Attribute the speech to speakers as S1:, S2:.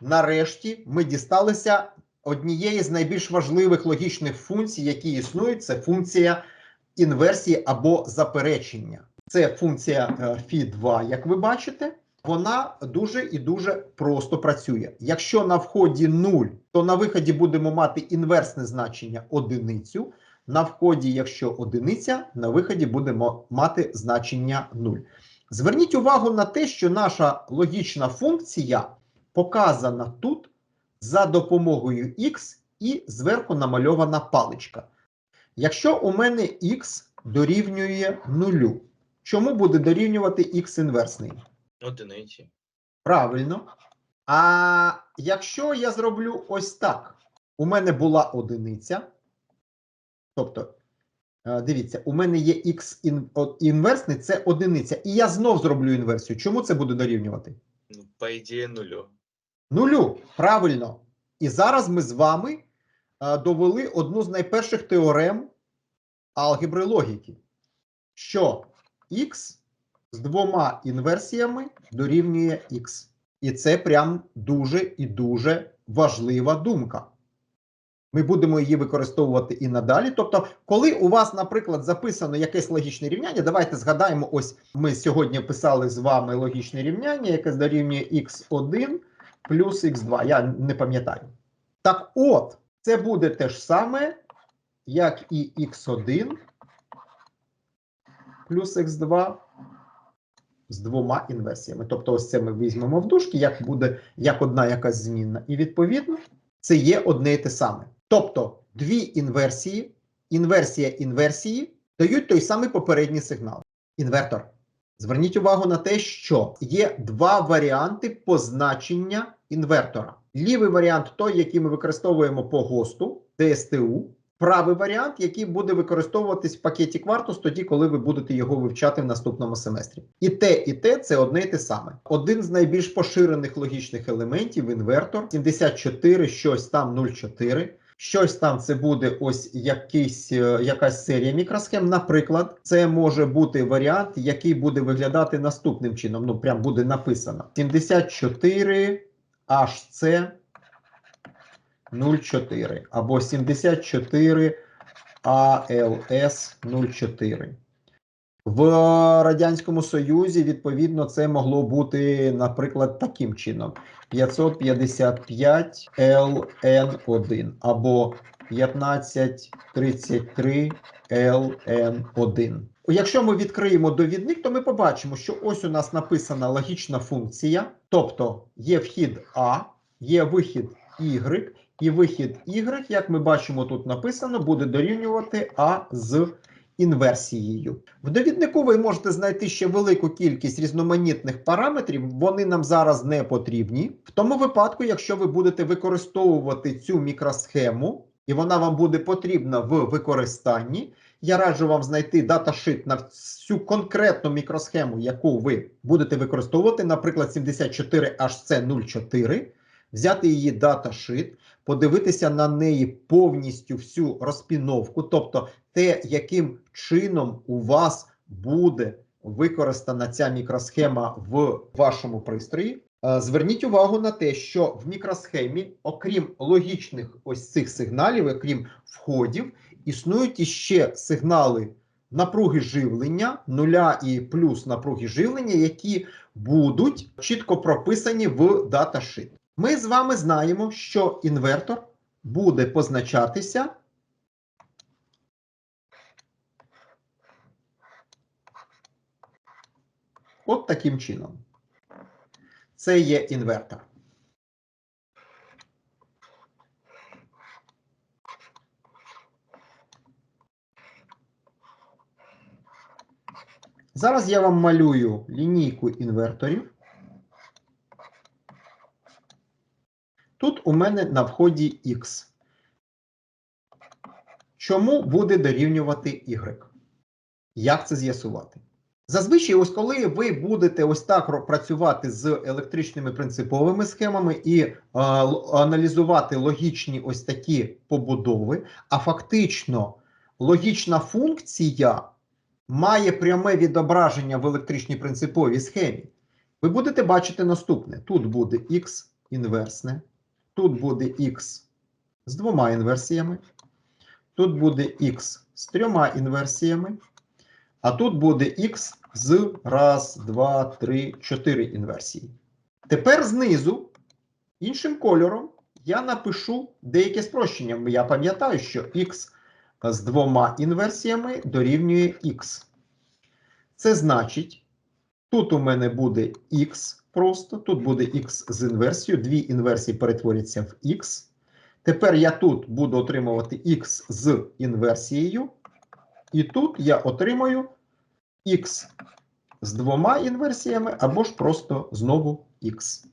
S1: нарешті ми дісталися однієї з найбільш важливих логічних функцій, які існують, це функція інверсії або заперечення. Це функція е, φ2, як ви бачите. Вона дуже і дуже просто працює. Якщо на вході 0, то на виході будемо мати інверсне значення одиницю. На вході, якщо одиниця, на виході будемо мати значення 0. Зверніть увагу на те, що наша логічна функція показана тут за допомогою x і зверху намальована паличка. Якщо у мене x дорівнює нулю, чому буде дорівнювати x інверсний?
S2: Одиниці.
S1: Правильно. А якщо я зроблю ось так, у мене була одиниця. Тобто, е, дивіться, у мене є x інверсний, це одиниця. І я знов зроблю інверсію. Чому це буде дорівнювати?
S2: Ну, по ідеї нулю.
S1: Нулю. Правильно. І зараз ми з вами е, довели одну з найперших теорем алгебри логіки, що x з двома інверсіями дорівнює x. І це прям дуже і дуже важлива думка. Ми будемо її використовувати і надалі. Тобто, коли у вас, наприклад, записано якесь логічне рівняння, давайте згадаємо, ось ми сьогодні писали з вами логічне рівняння, яке дорівнює x1 плюс x2. Я не пам'ятаю. Так от, це буде те ж саме, як і x1 плюс x2 з двома інверсіями. Тобто, ось це ми візьмемо в дужки, як буде як одна якась змінна. І відповідно це є одне і те саме. Тобто, дві інверсії, інверсія інверсії дають той самий попередній сигнал. Інвертор. Зверніть увагу на те, що є два варіанти позначення інвертора. Лівий варіант той, який ми використовуємо по ГОСТу, ДСТУ. Правий варіант, який буде використовуватись в пакеті Квартус тоді, коли ви будете його вивчати в наступному семестрі. І те, і те це одне і те саме. Один з найбільш поширених логічних елементів інвертор 74, щось там 0,4. Щось там це буде ось якийсь, е, якась серія мікросхем. Наприклад, це може бути варіант, який буде виглядати наступним чином. Ну, прям буде написано: 74 HC 04 або 74 ALS 04. В Радянському Союзі, відповідно, це могло бути, наприклад, таким чином: 555 LN1 або 1533 LN1. Якщо ми відкриємо довідник, то ми побачимо, що ось у нас написана логічна функція, тобто є вхід А, є вихід Y, і вихід Y, як ми бачимо, тут написано, буде дорівнювати А з інверсією. В довіднику ви можете знайти ще велику кількість різноманітних параметрів, вони нам зараз не потрібні. В тому випадку, якщо ви будете використовувати цю мікросхему, і вона вам буде потрібна в використанні, я раджу вам знайти даташит на цю конкретну мікросхему, яку ви будете використовувати, наприклад, 74HC04, взяти її даташит, подивитися на неї повністю всю розпіновку, тобто те, яким чином у вас буде використана ця мікросхема в вашому пристрої. Е, Зверніть увагу на те, що в мікросхемі, окрім логічних ось цих сигналів, окрім входів, існують іще сигнали напруги живлення, нуля і плюс напруги живлення, які будуть чітко прописані в даташит. Ми з вами знаємо, що інвертор буде позначатися от таким чином. Це є інвертор. Зараз я вам малюю лінійку інверторів. Тут у мене на вході X. Чому буде дорівнювати Y? Як це з'ясувати? Зазвичай, ось коли ви будете ось так працювати з електричними принциповими схемами і е, аналізувати логічні ось такі побудови, а фактично логічна функція має пряме відображення в електричній принциповій схемі, ви будете бачити наступне: тут буде X, інверсне. Тут буде х з двома інверсіями. Тут буде х з трьома інверсіями. А тут буде х з раз, два, три, чотири інверсії. Тепер знизу, іншим кольором, я напишу деяке спрощення. Я пам'ятаю, що х з двома інверсіями дорівнює х. Це значить, тут у мене буде х просто, тут буде х з інверсією, дві інверсії перетворяться в x. Тепер я тут буду отримувати x з інверсією, і тут я отримаю x з двома інверсіями або ж просто знову х.